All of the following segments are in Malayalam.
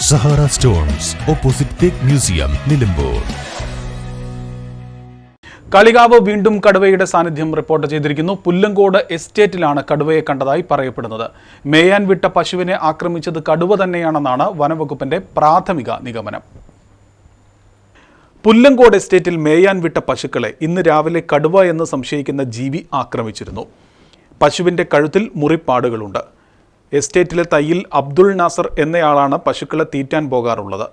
Sahara stones opposite teak museum Nilambur. Kalikavu വീണ്ടും കടുവയുടെ സാന്നിധ്യം റിപ്പോർട്ട് ചെയ്തിരിക്കുന്നു. പുല്ലങ്കോട് എസ്റ്റേറ്റിലാണ് കടുവയെ കണ്ടതായി പറയപ്പെടുന്നത്. മേയാൻ വിട്ട പശുവിനെ ആക്രമിച്ചത് കടുവ തന്നെയാണെന്നാണ് വനവകുപ്പിന്റെ പ്രാഥമിക നിഗമനം. പുല്ലങ്കോട് എസ്റ്റേറ്റിൽ മേയാൻ വിട്ട പശുക്കളെ ഇന്ന് രാവിലെ കടുവ എന്ന് സംശയിക്കുന്ന ജീവി ആക്രമിച്ചിരുന്നു. പശുവിന്റെ കഴുത്തിൽ മുറിപ്പാടുകളുണ്ട്. എസ്റ്റേറ്റിലെ തയ്യിൽ അബ്ദുൾ നാസർ എന്നയാളാണ് പശുക്കളെ തീറ്റാൻ പോകാറുള്ളത്.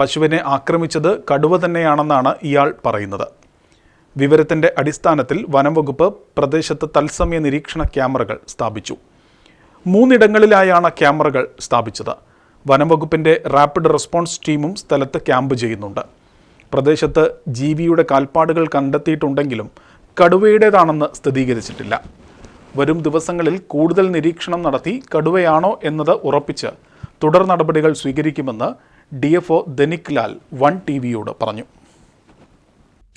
പശുവിനെ ആക്രമിച്ചത് കടുവ തന്നെയാണെന്നാണ് ഇയാൾ പറയുന്നത്. വിവരത്തിന്റെ അടിസ്ഥാനത്തിൽ വനംവകുപ്പ് പ്രദേശത്ത് തത്സമയ നിരീക്ഷണ ക്യാമറകൾ സ്ഥാപിച്ചു. മൂന്നിടങ്ങളിലായാണ് ക്യാമറകൾ സ്ഥാപിച്ചത്. വനംവകുപ്പിന്റെ റാപ്പിഡ് റെസ്പോൺസ് ടീമും സ്ഥലത്ത് ക്യാമ്പ് ചെയ്യുന്നുണ്ട്. പ്രദേശത്ത് ജീവിയുടെ കാൽപ്പാടുകൾ കണ്ടെത്തിയിട്ടുണ്ടെങ്കിലും കടുവയുടേതാണെന്ന് സ്ഥിരീകരിച്ചിട്ടില്ല. വരും ദിവസങ്ങളിൽ കൂടുതൽ നിരീക്ഷണം നടത്തി കടുവയാണോ എന്നത് ഉറപ്പിച്ച് തുടർ നടപടികൾ സ്വീകരിക്കുമെന്ന് D F O Dhanik Lal one T വിയോട് പറഞ്ഞു.